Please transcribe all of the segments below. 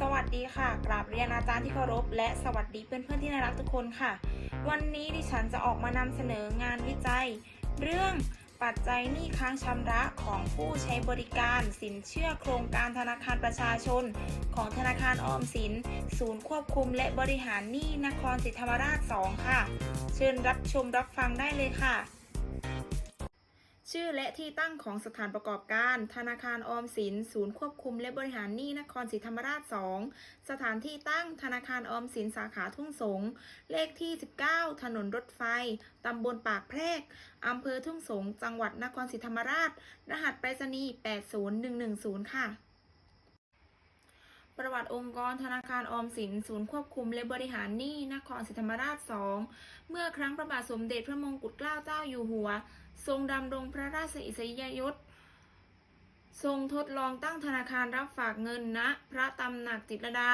สวัสดีค่ะกราบเรียนอาจารย์ที่เคารพและสวัสดีเพื่อนๆที่น่ารักทุกคนค่ะ วันนี้ดิฉันจะออกมานำเสนองานวิจัย เรื่องปัจจัยหนี้ค้างชำระของผู้ใช้บริการสินเชื่อโครงการธนาคารประชาชน ของธนาคารออมสิน ศูนย์ควบคุมและบริหารหนี้นครศรีธรรมราช 2 ค่ะ เชิญรับชมรับฟังได้เลยค่ะ ชื่อและที่ตั้งของสถานประกอบการ ธนาคารออมสิน ศูนย์ควบคุมและบริหารหนี้นครศรีธรรมราช 2 สถานที่ตั้งธนาคารออมสินสาขาทุ่งสง เลขที่ 19 ถนนรถไฟ ตำบลปากแพรก อำเภอทุ่งสง จังหวัดนครศรีธรรมราช รหัสไปรษณีย์80110 ค่ะประวัติองค์กรธนาคารออมสิน ศูนย์ควบคุมและบริหารหนี้นครศรีธรรมราช 2 เมื่อครั้งพระบาทสมเด็จพระมงกุฎเกล้าเจ้าอยู่หัว ทรงดำรงพระราชอิสริยยศ ทรงทดลองตั้งธนาคารรับฝากเงินณพระตำหนักจิตรดา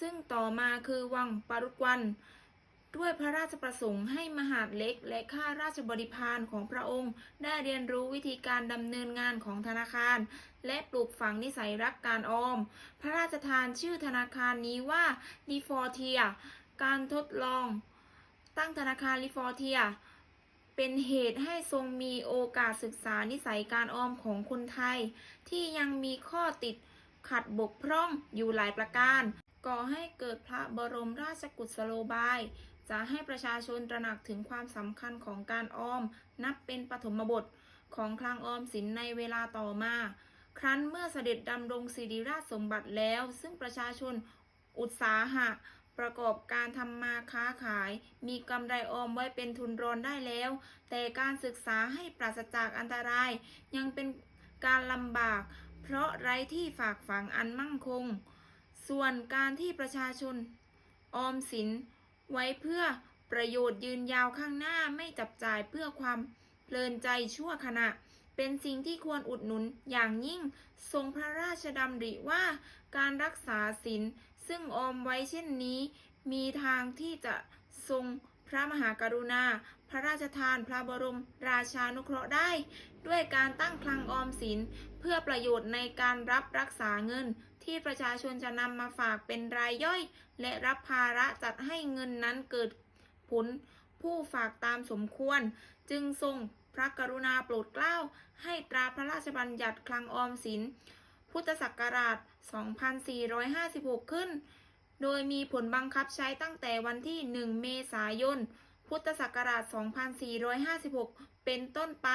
ซึ่งต่อมาคือวังปารุกวัน ด้วยพระราชประสงค์ให้มหาดเล็กและข้าราชบริพารของพระองค์ได้เรียนรู้วิธีการดำเนินงานของธนาคาร และปลูกฝังนิสัยรักการออม พระราชทานชื่อธนาคารนี้ว่าลีฟอร์เทีย การทดลอง ตั้งธนาคารลีฟอร์เทีย เป็นเหตุให้ทรงมีโอกาสศึกษานิสัยการออมของคนไทย ที่ยังมีข้อติดขัดบกพร่องอยู่หลายประการ ก่อให้เกิดพระบรมราชกุศโลบาย จะให้ประชาชนตระหนักถึงความสำคัญของการออม นับเป็นปฐมบทของคลังออมสินในเวลาต่อมา ครั้นเมื่อเสด็จดำรงศิริราชสมบัติแล้ว ซึ่งประชาชนอุตสาหะ ประกอบการทำมาค้าขาย มีกำไรออมไว้เป็นทุนรอนได้แล้ว แต่การศึกษาให้ปราศจากอันตราย ยังเป็นการลำบาก เพราะไร้ที่ฝากฝังอันมั่งคง ส่วนการที่ประชาชน ออมสิน ไว้เพื่อประโยชน์ยืนยาวข้างหน้าไม่จับจ่ายเพื่อความเพลินใจชั่วขณะ เป็นสิ่งที่ควรอุดหนุนอย่างยิ่ง ทรงพระราชดำริว่าการรักษาศีล ซึ่งออมไว้เช่นนี้ มีทางที่จะทรงพระมหากรุณา พระราชทานพระบรมราชานุเคราะห์ได้ ด้วยการตั้งคลังออมสิน เพื่อประโยชน์ในการรับรักษาเงิน ที่ประชาชนจะนำมาฝากเป็นรายย่อย และรับภาระจัดให้เงินนั้นเกิดผลผู้ฝากตามสมควร จึงทรงพระกรุณาโปรดเกล้าให้ตราพระราชบัญญัติคลังออมสิน พุทธศักราช 2456 ขึ้น โดยมีผลบังคับใช้ตั้งแต่วันที่ 1 เมษายน พุทธศักราช 2456 เป็นต้นไป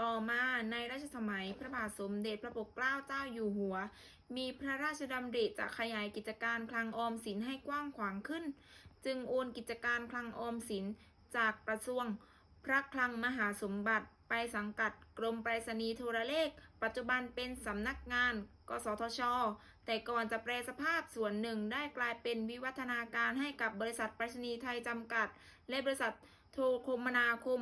ต่อมาในรัชสมัยพระบาทสมเด็จพระปกเกล้าเจ้าอยู่หัว มีพระราชดำริจะขยายกิจการคลังออมสินให้กว้างขวางขึ้น จึงโอนกิจการคลังออมสินจากกระทรวงพระคลังมหาสมบัติ ไปสังกัดกรมไปรษณีย์โทรเลข ปัจจุบันเป็นสำนักงาน กสทช แต่ก่อนจะแปลสภาพส่วนหนึ่งได้กลายเป็นวิวัฒนาการให้กับบริษัทไปรษณีย์ไทยจำกัด และบริษัทโทรคมนาคม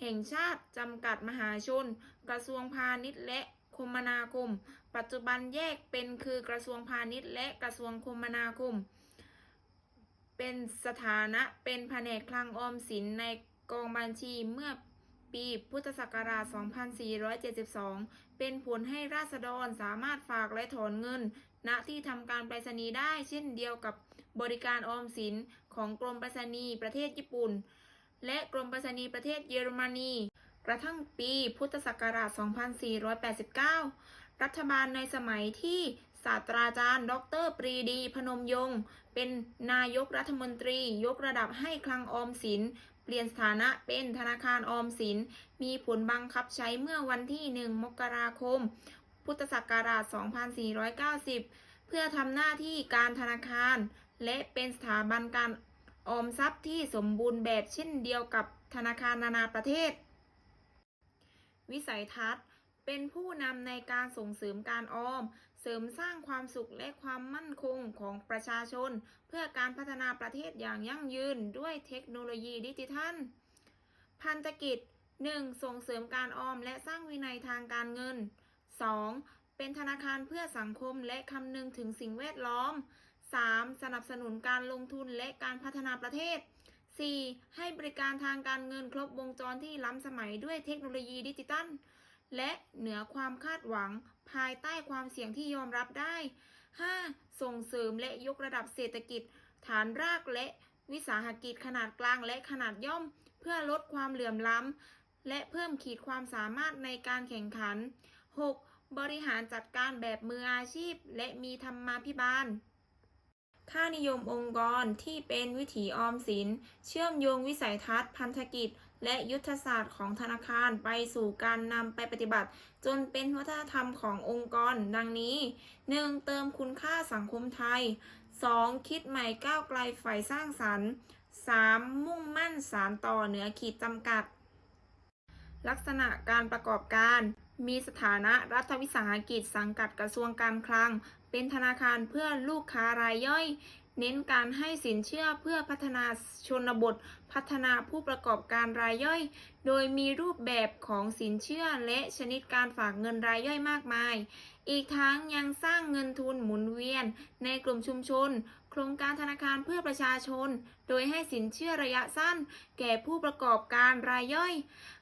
แห่งชาติจำกัดมหาชน กระทรวงพาณิชย์และคมนาคม ปัจจุบันแยกเป็นคือกระทรวงพาณิชย์และกระทรวงคมนาคม เป็นสถานะเป็นแผนกคลังออมสินในกองบัญชีเมื่อ ปีพุทธศักราช 2472 เป็นผลให้ราษฎรสามารถฝากและถอนเงิน ณที่ทำการไปรษณีย์ได้เช่นเดียวกับบริการออมสินของกรมไปรษณีย์ประเทศญี่ปุ่น และกรมไปรษณีย์ประเทศเยอรมนี กระทั่งปีพุทธศักราช 2489 รัฐบาลในสมัยที่ศาสตราจารย์ ดร ปรีดี พนมยงค์เป็นนายกรัฐมนตรี ยกระดับให้คลังออมสิน เปลี่ยนสถานะเป็นธนาคารออมสิน มีผลบังคับใช้เมื่อวันที่ 1 มกราคม พุทธศักราช 2490 เพื่อทำหน้าที่การธนาคาร และเป็นสถาบันการออมทรัพย์ที่สมบูรณ์แบบเช่นเดียวกับธนาคารนานาประเทศ วิสัยทัศน์เป็นผู้นำในการส่งเสริมการออมเสริมสร้างความสุขและความมั่นคงของประชาชน เพื่อการพัฒนาประเทศอย่างยั่งยืนด้วยเทคโนโลยีดิจิทัล พันธกิจ 1. ส่งเสริมการออมและสร้างวินัยทางการเงิน 2. เป็นธนาคารเพื่อสังคมและคำนึงถึงสิ่งแวดล้อม 3. สนับสนุนการลงทุนและการพัฒนาประเทศ 4. ให้บริการทางการเงินครบวงจรที่ล้ำสมัยด้วยเทคโนโลยีดิจิตัล และเหนือความคาดหวัง ภายใต้ความเสี่ยงที่ยอมรับได้ 5. ส่งเสริมและยกระดับเศรษฐกิจ ฐานรากและวิสาหกิจขนาดกลางและขนาดย่อม เพื่อลดความเหลื่อมล้ำ และเพิ่มขีดความสามารถในการแข่งขัน 6. บริหารจัดการแบบมืออาชีพ และมีธรรมาภิบาล ค่านิยมองค์กรที่เป็นวิถีออมสิน เชื่อมโยงวิสัยทัศน์พันธกิจ และยุทธศาสตร์ของธนาคารไปสู่การนำไปปฏิบัติ จนเป็นวัฒนธรรมขององค์กร ดังนี้ 1. เติมคุณค่าสังคมไทย 2. คิดใหม่ก้าวไกลฝ่ายสร้างสรรค์ 3. มุ่งมั่นสารต่อเหนือขีดจำกัด ลักษณะการประกอบการ มีสถานะรัฐวิสาหกิจสังกัดกระทรวงการคลัง เป็นธนาคารเพื่อลูกค้ารายย่อย เน้นการให้สินเชื่อเพื่อพัฒนาชนบท พัฒนาผู้ประกอบการรายย่อย โดยมีรูปแบบของสินเชื่อและชนิดการฝากเงินรายย่อยมากมาย อีกทั้งยังสร้างเงินทุนหมุนเวียน ในกลุ่มชุมชน โครงการธนาคารเพื่อประชาชน โดยให้สินเชื่อระยะสั้น แก่ผู้ประกอบการรายย่อย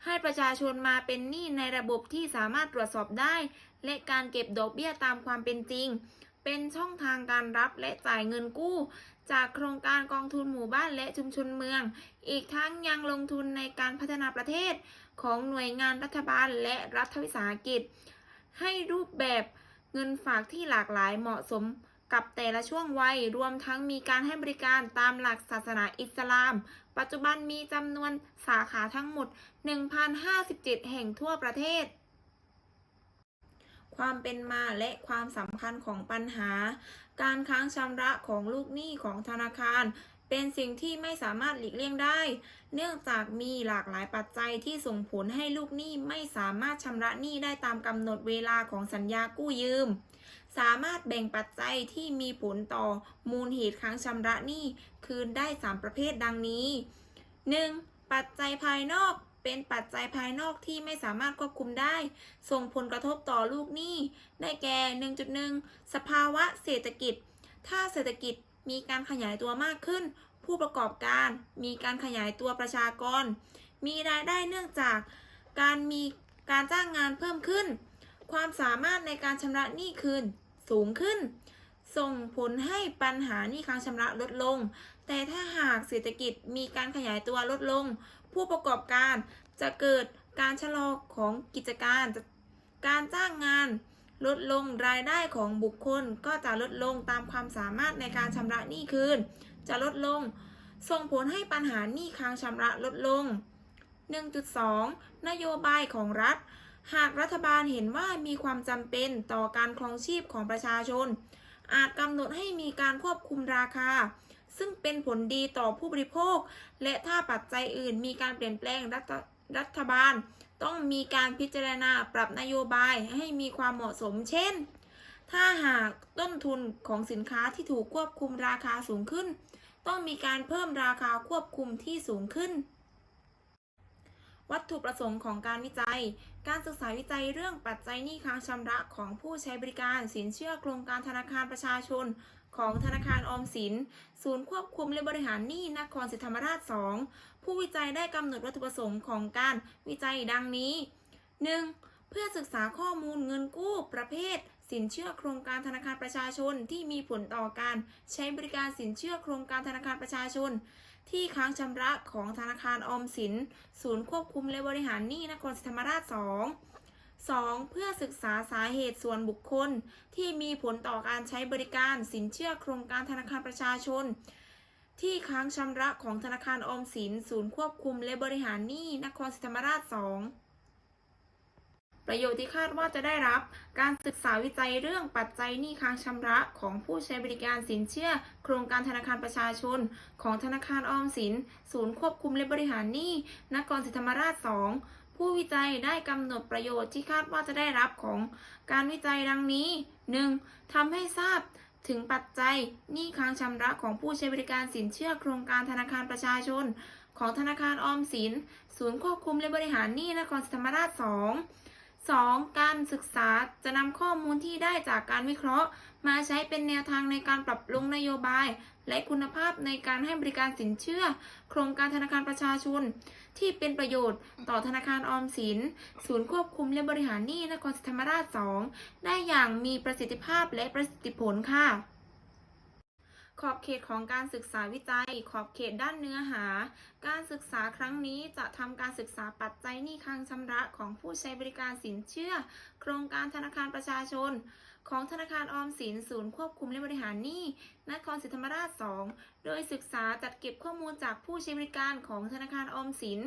ให้ประชาชนมาเป็นหนี้ในระบบที่สามารถตรวจสอบได้ และการเก็บดอกเบี้ยตามความเป็นจริงเป็นช่องทางการรับและจ่ายเงินกู้ จากโครงการกองทุนหมู่บ้านและชุมชนเมือง อีกทั้งยังลงทุนในการพัฒนาประเทศของหน่วยงานรัฐบาลและรัฐวิสาหกิจ ให้รูปแบบเงินฝากที่หลากหลายเหมาะสมกับแต่ละช่วงวัย รวมทั้งมีการให้บริการตามหลักศาสนาอิสลาม ปัจจุบันมีจำนวนสาขาทั้งหมด 1,057 แห่งทั่วประเทศ ความเป็นมาและความสำคัญของปัญหา การค้างชำระของลูกหนี้ของธนาคาร เป็นสิ่งที่ไม่สามารถหลีกเลี่ยงได้ เนื่องจากมีหลากหลายปัจจัยที่ส่งผลให้ลูกหนี้ไม่สามารถชำระหนี้ได้ตามกำหนดเวลาของสัญญากู้ยืม สามารถแบ่งปัจจัยที่มีผลต่อมูลเหตุค้างชำระหนี้คืนได้ 3 ประเภทดังนี้ 1. ปัจจัยภายนอกเป็นปัจจัยภายนอกที่ไม่สามารถควบคุมได้ ส่งผลกระทบต่อลูกหนี้ ได้แก่ 1.1 สภาวะเศรษฐกิจ ถ้าเศรษฐกิจ มีการขยายตัวมากขึ้น ผู้ประกอบการมีการขยายตัวประชากร มีรายได้เนื่องจากการมีการจ้างงานเพิ่มขึ้น ความสามารถในการชำระหนี้คืนสูงขึ้น ส่งผลให้ปัญหาหนี้ค้างชำระลดลง แต่ถ้าหากเศรษฐกิจมีการขยายตัวลดลง ผู้ประกอบการจะเกิดการชะลอของกิจการ การจ้างงาน ลดลงรายได้ของบุคคลก็จะลดลงตามความสามารถในการชำระหนี้คืน จะลดลง ส่งผลให้ปัญหาหนี้ค้างชำระลดลง 1.2 นโยบายของรัฐ หากรัฐบาลเห็นว่ามีความจำเป็นต่อการครองชีพของประชาชน อาจกำหนดให้มีการควบคุมราคา ซึ่งเป็นผลดีต่อผู้บริโภค และถ้าปัจจัยอื่นมีการเปลี่ยนแปลงรัฐรัฐบาลต้องมีการพิจารณาปรับนโยบายให้มีความเหมาะสม เช่น ถ้าหากต้นทุนของสินค้าที่ถูกควบคุมราคาสูงขึ้น ต้องมีการเพิ่มราคาควบคุมที่สูงขึ้น วัตถุประสงค์ของการวิจัย การศึกษาวิจัยเรื่องปัจจัยหนี้ค้างชำระของผู้ใช้บริการสินเชื่อโครงการธนาคารประชาชน ของธนาคารออมสิน ศูนย์ควบคุมและบริหารหนี้นครศรีธรรมราช 2 ผู้วิจัยได้กำหนดวัตถุประสงค์ของการวิจัยดังนี้ 1. เพื่อศึกษาข้อมูลเงินกู้ประเภท สินเชื่อโครงการธนาคารประชาชนที่มีผลต่อการใช้บริการสินเชื่อโครงการธนาคารประชาชน ที่ค้างชำระของธนาคารออมสิน ศูนย์ควบคุมและบริหารหนี้นครศรีธรรมราช 2 2. เพื่อศึกษาสาเหตุส่วนบุคคล ที่มีผลต่อการใช้บริการสินเชื่อโครงการธนาคารประชาชน ที่ค้างชำระของธนาคารออมสิน ศูนย์ควบคุมและบริหารหนี้นครศรีธรรมราช 2 ประโยชน์ที่คาดว่าจะได้รับ การศึกษาวิจัยเรื่องปัจจัยหนี้ค้างชำระของผู้ใช้บริการสินเชื่อ โครงการธนาคารประชาชน ของธนาคารออมสิน ศูนย์ควบคุมและบริหารหนี้นครศรีธรรมราช 2 ผู้วิจัยได้กำหนดประโยชน์ที่คาดว่าจะได้รับของการวิจัยดังนี้ 1. ทำให้ทราบถึงปัจจัยหนี้ค้างชำระของผู้ใช้บริการสินเชื่อ โครงการธนาคารประชาชน ของธนาคารออมสิน ศูนย์ควบคุมและบริหารหนี้นครศรีธรรมราช 2 2. การศึกษาจะนำข้อมูลที่ได้จากการวิเคราะห์ มาใช้เป็นแนวทางในการปรับปรุงนโยบาย และคุณภาพในการให้บริการสินเชื่อ โครงการธนาคารประชาชน ที่เป็นประโยชน์ต่อธนาคารออมสิน ศูนย์ควบคุมและบริหารหนี้นครศรีธรรมราช 2 ได้อย่างมีประสิทธิภาพและประสิทธิผลค่ะ ขอบเขตของการศึกษาวิจัย ขอบเขตด้านเนื้อหา การศึกษาครั้งนี้จะทำการศึกษาปัจจัยหนี้ค้างชำระของผู้ใช้บริการสินเชื่อ โครงการธนาคารประชาชน ของธนาคารออมสินศูนย์ควบคุมและบริหารหนี้นครศรีธรรมราช 2 โดยศึกษาจัดเก็บข้อมูลจากผู้ใช้บริการของธนาคารออมสิน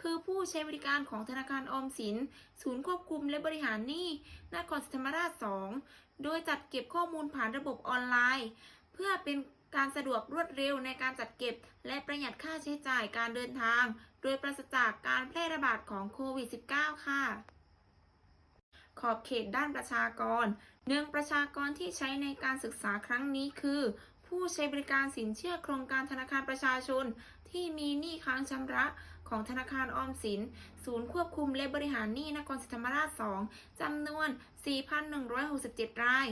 คือผู้ใช้บริการของธนาคารออมสิน ศูนย์ควบคุมและบริหารหนี้นครศรีธรรมราช 2 โดยจัดเก็บข้อมูลผ่านระบบออนไลน์ เพื่อเป็นการสะดวกรวดเร็วในการจัดเก็บ และประหยัดค่าใช้จ่ายการเดินทาง โดยปราศจากการแพร่ระบาดของโควิด -19 ค่ะ ขอบเขตด้านประชากรเนื่องประชากรที่ใช้ในการศึกษาครั้งนี้คือ ผู้ใช้บริการสินเชื่อโครงการธนาคารประชาชน ที่มีหนี้ค้างชำระของธนาคารออมสิน ศูนย์ควบคุมและบริหารหนี้นครศรีธรรมราช 2จำนวน 4,167 ราย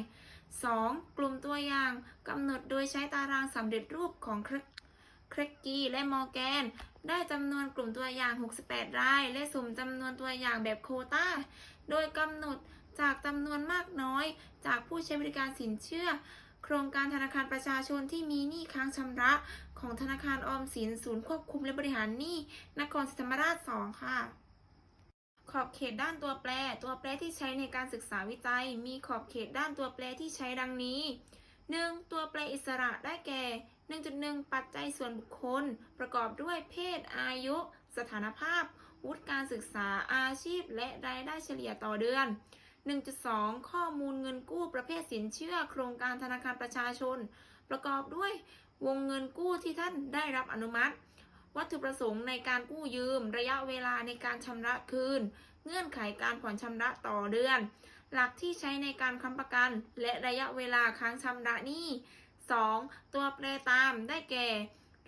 2. กลุ่มตัวอย่างกำหนดโดยใช้ตารางสำเร็จรูปของเครกกี้และมอร์แกน ได้จำนวนกลุ่มตัวอย่าง 68 ราย และสุ่มจำนวนตัวอย่างแบบโคตาโดยกำหนดจากจำนวนมากน้อย จากผู้ใช้บริการสินเชื่อ โครงการธนาคารประชาชนที่มีหนี้ค้างชำระของธนาคารออมสินศูนย์ควบคุมและบริหารหนี้นครศรีธรรมราช 2 ค่ะ ขอบเขตด้านตัวแปร ตัวแปรที่ใช้ในการศึกษาวิจัย มีขอบเขตด้านตัวแปรที่ใช้ดังนี้ 1. ตัวแปรอิสระได้แก่ 1.1 ปัจจัยส่วนบุคคล ประกอบด้วยเพศ อายุ สถานภาพ วุฒิการศึกษา อาชีพ และรายได้เฉลี่ยต่อเดือน 1.2 ข้อมูลเงินกู้ประเภทสินเชื่อ โครงการธนาคารประชาชน ประกอบด้วยวงเงินกู้ที่ท่านได้รับอนุมัติ วัตถุประสงค์ในการกู้ยืม ระยะเวลาในการชำระคืน เงื่อนไขการผ่อนชำระต่อเดือน หลักที่ใช้ในการค้ำประกัน และระยะเวลาค้างชำระหนี้ 2. ตัวแปรตามได้แก่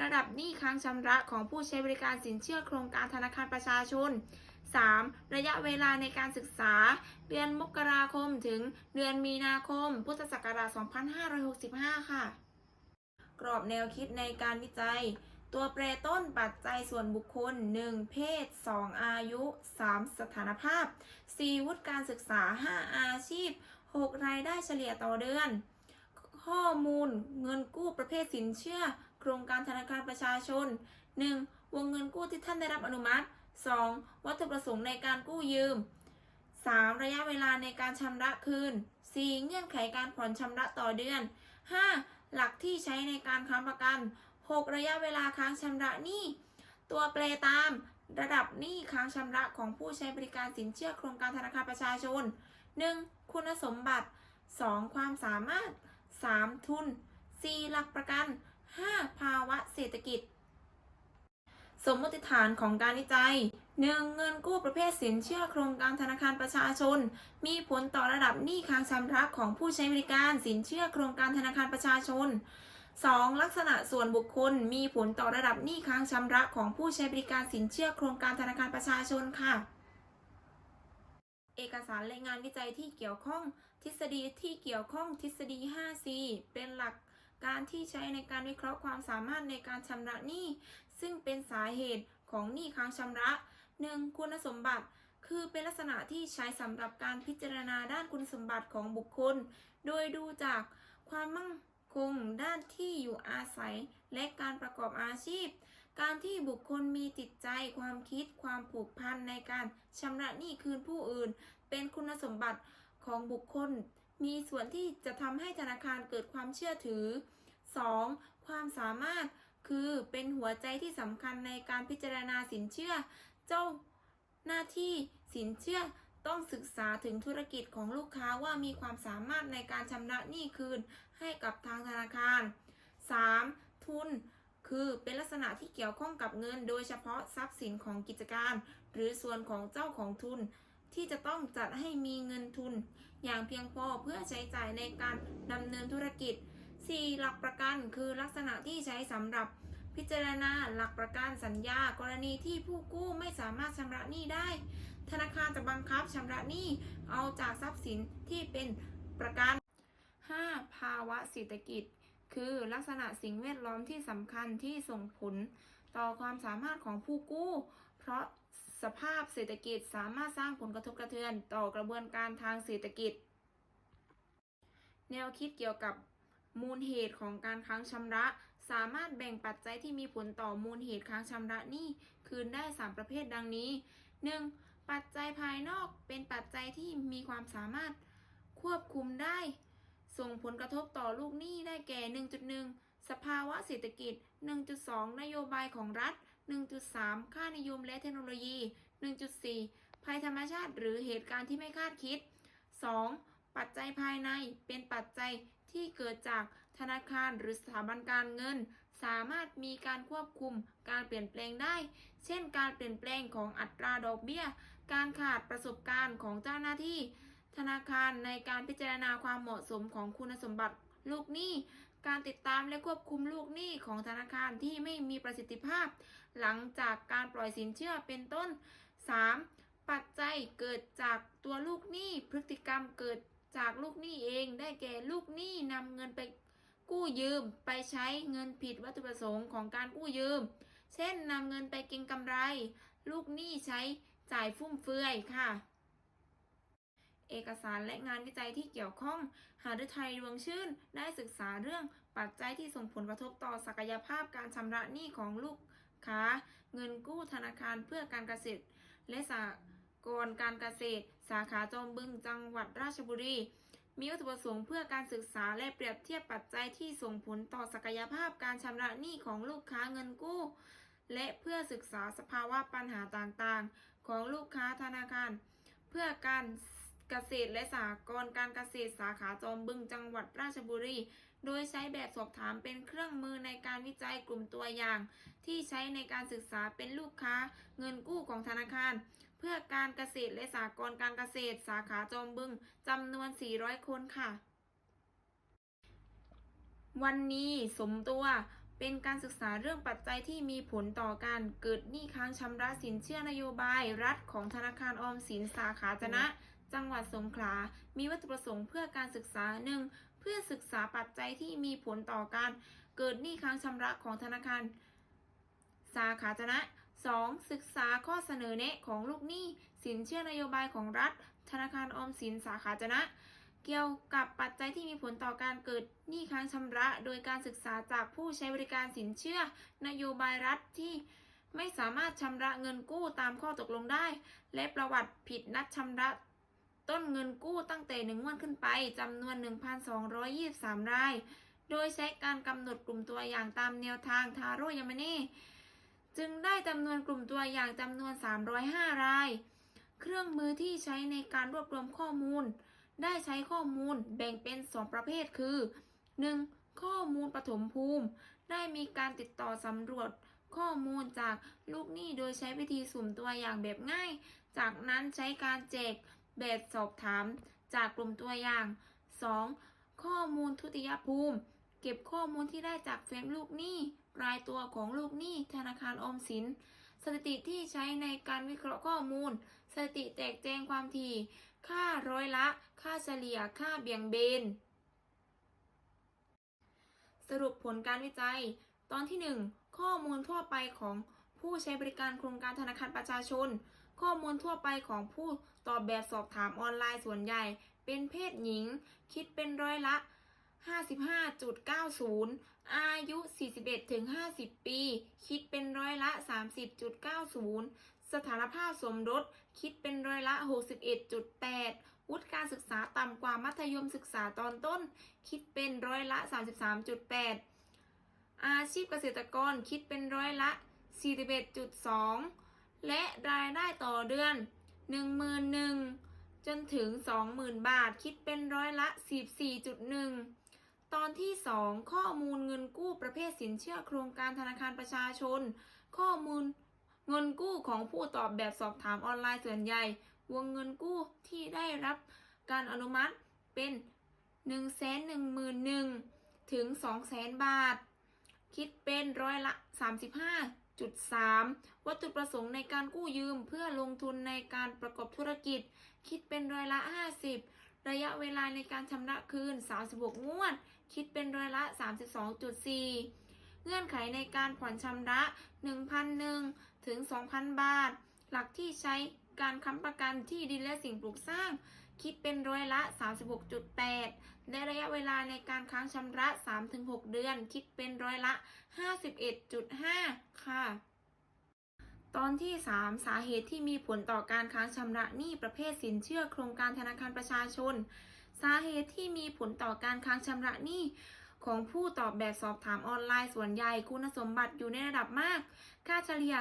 ระดับหนี้ค้างชำระของผู้ใช้บริการสินเชื่อโครงการธนาคารประชาชน 3. ระยะเวลาในการศึกษา เดือนมกราคมถึงเดือนมีนาคม พุทธศักราช 2565 ค่ะ กรอบแนวคิดในการวิจัย ตัวแปรต้นปัจจัยส่วนบุคคล 1. เพศ 2. อายุ 3. สถานภาพ 4. วุฒิการศึกษา 5. อาชีพ 6. รายได้เฉลี่ยต่อเดือน ข้อมูลเงินกู้ประเภทสินเชื่อ โครงการธนาคารประชาชน 1. วงเงินกู้ที่ท่านได้รับอนุมัติ 2. วัตถุประสงค์ในการกู้ยืม 3. ระยะเวลาในการชำระคืน 4. เงื่อนไขการผ่อนชำระต่อเดือน 5. หลักที่ใช้ในการค้ำประกัน 6. ระยะเวลาค้างชำระหนี้ ตัวแปรตามระดับหนี้ค้างชำระของผู้ใช้บริการสินเชื่อโครงการธนาคารประชาชน 1. คุณสมบัติ 2. ความสามารถ 3. ทุน 4. หลักประกัน 5. ภาวะเศรษฐกิจ สมมติฐานของการวิจัย 1. เงินกู้ประเภทสินเชื่อโครงการธนาคารประชาชน มีผลต่อระดับหนี้ค้างชำระของผู้ใช้บริการสินเชื่อโครงการธนาคารประชาชน 2. ลักษณะส่วนบุคคลมีผลต่อระดับหนี้ค้างชำระของผู้ใช้บริการสินเชื่อโครงการธนาคารประชาชนค่ะ เอกสารรายงานวิจัยที่เกี่ยวข้อง ทฤษฎีที่เกี่ยวข้องทฤษฎี 5C เป็นหลักการที่ใช้ในการวิเคราะห์ความสามารถในการชำระหนี้ ซึ่งเป็นสาเหตุของหนี้ค้างชำระ 1. คุณสมบัติ คือเป็นลักษณะที่ใช้สำหรับการพิจารณาด้านคุณสมบัติของบุคคล โดยดูจากความมั่ง คงด้านที่อยู่อาศัยและการประกอบอาชีพ การที่บุคคลมีจิตใจความคิดความผูกพันในการชำระหนี้คืนผู้อื่น เป็นคุณสมบัติของบุคคล มีส่วนที่จะทำให้ธนาคารเกิดความเชื่อถือ 2. ความสามารถคือเป็นหัวใจที่สำคัญในการพิจารณาสินเชื่อ เจ้าหน้าที่สินเชื่อต้องศึกษาถึงธุรกิจของลูกค้าว่ามีความสามารถในการชำระหนี้คืน ให้กับทางธนาคาร 3. ทุนคือเป็นลักษณะที่เกี่ยวข้องกับเงิน โดยเฉพาะทรัพย์สินของกิจการ หรือส่วนของเจ้าของทุน ที่จะต้องจัดให้มีเงินทุน อย่างเพียงพอเพื่อใช้จ่ายในการดำเนินธุรกิจ 4. หลักประกันคือลักษณะที่ใช้สำหรับพิจารณาหลักประกันสัญญา กรณีที่ผู้กู้ไม่สามารถชำระหนี้ได้ ธนาคารจะบังคับชำระหนี้เอาจากทรัพย์สินที่เป็นประกัน 5. ภาวะเศรษฐกิจ คือลักษณะสิ่งแวดล้อมที่สำคัญที่ส่งผล ต่อความสามารถของผู้กู้ เพราะสภาพเศรษฐกิจสามารถสร้างผลกระทบกระเทือน ต่อกระบวนการทางเศรษฐกิจ แนวคิดเกี่ยวกับมูลเหตุของการค้างชำระ สามารถแบ่งปัจจัยที่มีผลต่อมูลเหตุค้างชำระหนี้คืนได้ 3 ประเภทดังนี้ 1. ปัจจัยภายนอกเป็นปัจจัยที่มีความสามารถควบคุมได้ ส่งผลกระทบต่อลูกหนี้ได้แก่ 1.1 สภาวะเศรษฐกิจ 1.2 นโยบายของรัฐ 1.3 ค่านิยมและเทคโนโลยี 1.4 ภัยธรรมชาติหรือเหตุการณ์ที่ไม่คาดคิด 2. ปัจจัยภายในเป็นปัจจัยที่เกิดจากธนาคารหรือสถาบันการเงิน สามารถมีการควบคุมการเปลี่ยนแปลงได้ เช่น การเปลี่ยนแปลงของอัตราดอกเบี้ย การขาดประสบการณ์ของเจ้าหน้าที่ ธนาคารในการพิจารณาความเหมาะสมของคุณสมบัติลูกหนี้ การติดตามและควบคุมลูกหนี้ของธนาคารที่ไม่มีประสิทธิภาพ หลังจากการปล่อยสินเชื่อเป็นต้น 3. ปัจจัยเกิดจากตัวลูกหนี้ พฤติกรรมเกิดจากลูกหนี้เอง ได้แก่ลูกหนี้นำเงินไปกู้ยืม ไปใช้เงินผิดวัตถุประสงค์ของการกู้ยืม เช่นนำเงินไปเก็งกำไร ลูกหนี้ใช้จ่ายฟุ่มเฟือยค่ะ เอกสารและงานวิจัยที่เกี่ยวข้อง หาฤทัยดวงชื่น ได้ศึกษาเรื่องปัจจัยที่ส่งผลกระทบต่อศักยภาพการชำระหนี้ของลูกค้า เงินกู้ธนาคารเพื่อการเกษตร และสหกรการเกษตร สาขาจอมบึงจังหวัดราชบุรี มีวัตถุประสงค์เพื่อการศึกษาและเปรียบเทียบปัจจัยที่ส่งผลต่อศักยภาพการชำระหนี้ของลูกค้าเงินกู้ และเพื่อศึกษาสภาวะปัญหาต่างๆ ของลูกค้าธนาคาร เพื่อการ เกษตรและสหกรณ์การเกษตรสาขาจอมบึงจังหวัดราชบุรี โดยใช้แบบสอบถามเป็นเครื่องมือในการวิจัยกลุ่มตัวอย่าง ที่ใช้ในการศึกษาเป็นลูกค้าเงินกู้ของธนาคาร เพื่อการเกษตรและสหกรณ์การเกษตรสาขาจอมบึงจำนวน 400 คนค่ะ วันนี้สมตัวเป็นการศึกษาเรื่องปัจจัยที่มีผลต่อการเกิดหนี้ค้างชำระสินเชื่อนโยบายรัฐของธนาคารออมสินสาขาจนะ จังหวัดสงขลา มีวัตถุประสงค์เพื่อการศึกษาหนึ่งเพื่อศึกษาปัจจัยที่มีผลต่อการเกิดหนี้ค้างชำระของธนาคาร สาขาจะนะ 2. ศึกษาข้อเสนอแนะของลูกหนี้ สินเชื่อนโยบายของรัฐ ธนาคารออมสินสาขาจนะ เกี่ยวกับปัจจัยที่มีผลต่อการเกิดหนี้ค้างชำระ โดยการศึกษาจากผู้ใช้บริการสินเชื่อนโยบายรัฐที่ไม่สามารถชำระเงินกู้ตามข้อตกลงได้ และประวัติผิดนัดชำระ ต้นเงินกู้ตั้งแต่หนึ่งงวดขึ้นไปจำนวน 1,223 ราย โดยใช้การกำหนดกลุ่มตัวอย่างตามแนวทางทาโร่ยามานี่จึงได้จำนวนกลุ่มตัวอย่างจำนวน 305 ราย เครื่องมือที่ใช้ในการรวบรวมข้อมูล ได้ใช้ข้อมูลแบ่งเป็น 2 ประเภทคือ 1. ข้อมูลปฐมภูมิ ได้มีการติดต่อสำรวจข้อมูลจากลูกหนี้โดยใช้วิธีสุ่มตัวอย่างแบบง่าย จากนั้นใช้การแจก แบบสอบถามจากกลุ่มตัวอย่าง 2. ข้อมูลทุติยภูมิ เก็บข้อมูลที่ได้จากเฟรมลูกหนี้รายตัวของลูกหนี้ธนาคารอมสิน สถิติที่ใช้ในการวิเคราะห์ข้อมูล สถิติแตกแจงความถี่ ค่าร้อยละ ค่าเฉลี่ย ค่าเบี่ยงเบน สรุปผลการวิจัย ตอนที่ 1 ข้อมูลทั่วไปของผู้ใช้บริการโครงการธนาคารประชาชน ข้อมูลทั่วไปของผู้ ตอบแบบสอบถามออนไลน์ส่วนใหญ่ เป็นเพศหญิง คิดเป็นร้อยละ 55.90 อายุ 41-50 ปี คิดเป็นร้อยละ 30.90 สถานภาพสมรส คิดเป็นร้อยละ 61.8 วุฒิการศึกษาต่ำกว่ามัธยมศึกษาตอนต้น คิดเป็นร้อยละ 33.8 อาชีพเกษตรกร คิดเป็นร้อยละ 41.2 และรายได้ต่อเดือน 11,000 จนถึง 20,000 บาทคิดเป็นร้อยละ 14.1 ตอนที่ 2 ข้อมูลเงินกู้ประเภทสินเชื่อโครงการธนาคารประชาชน ข้อมูลเงินกู้ของผู้ตอบแบบสอบถามออนไลน์ส่วนใหญ่ วงเงินกู้ที่ได้รับการอนุมัติเป็น 111,000ถึง 200,000 บาท คิดเป็นร้อยละ จุด3วัตถุประสงค์ในการกู้ยืมเพื่อลงทุนในการประกอบธุรกิจ คิดเป็นร้อยละ 50 ระยะเวลาในการชำระคืน 36 งวด คิดเป็นร้อยละ 32.4 เงื่อนไขในการผ่อนชำระ 1,001 ถึง 2,000 บาท หลักที่ใช้การค้ำประกันที่ดินและสิ่งปลูกสร้าง คิดเป็นร้อยละ 36.8และระยะเวลาในการค้างชำระ 3-6 เดือน คิดเป็นร้อยละ 51.5 ค่ะ ตอนที่ 3 สาเหตุที่มีผลต่อการค้างชำระหนี้ประเภทสินเชื่อโครงการธนาคารประชาชน สาเหตุที่มีผลต่อการค้างชำระหนี้ของผู้ตอบแบบสอบถามออนไลน์ส่วนใหญ่คุณสมบัติอยู่ในระดับมาก ค่าเฉลี่ย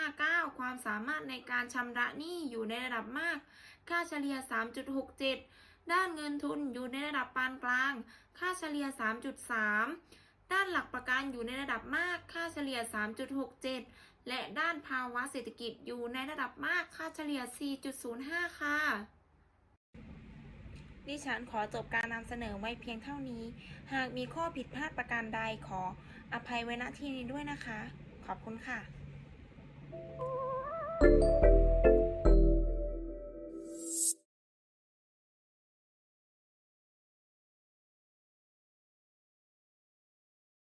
3.59 ความสามารถในการชำระหนี้อยู่ในระดับมาก ค่าเฉลี่ย 3.67 ด้านเงินทุนอยู่ในระดับปานกลาง ค่าเฉลี่ย 3.3 ด้านหลักประกันอยู่ในระดับมาก ค่าเฉลี่ย 3.67 และด้านภาวะเศรษฐกิจอยู่ในระดับมาก ค่าเฉลี่ย 4.05 ค่ะ ดิฉันขอจบการนำเสนอไว้เพียงเท่านี้ หากมีข้อผิดพลาดประการใดขออภัยไว้ณที่นี้ด้วยนะคะ ขอบคุณค่ะ Thank you.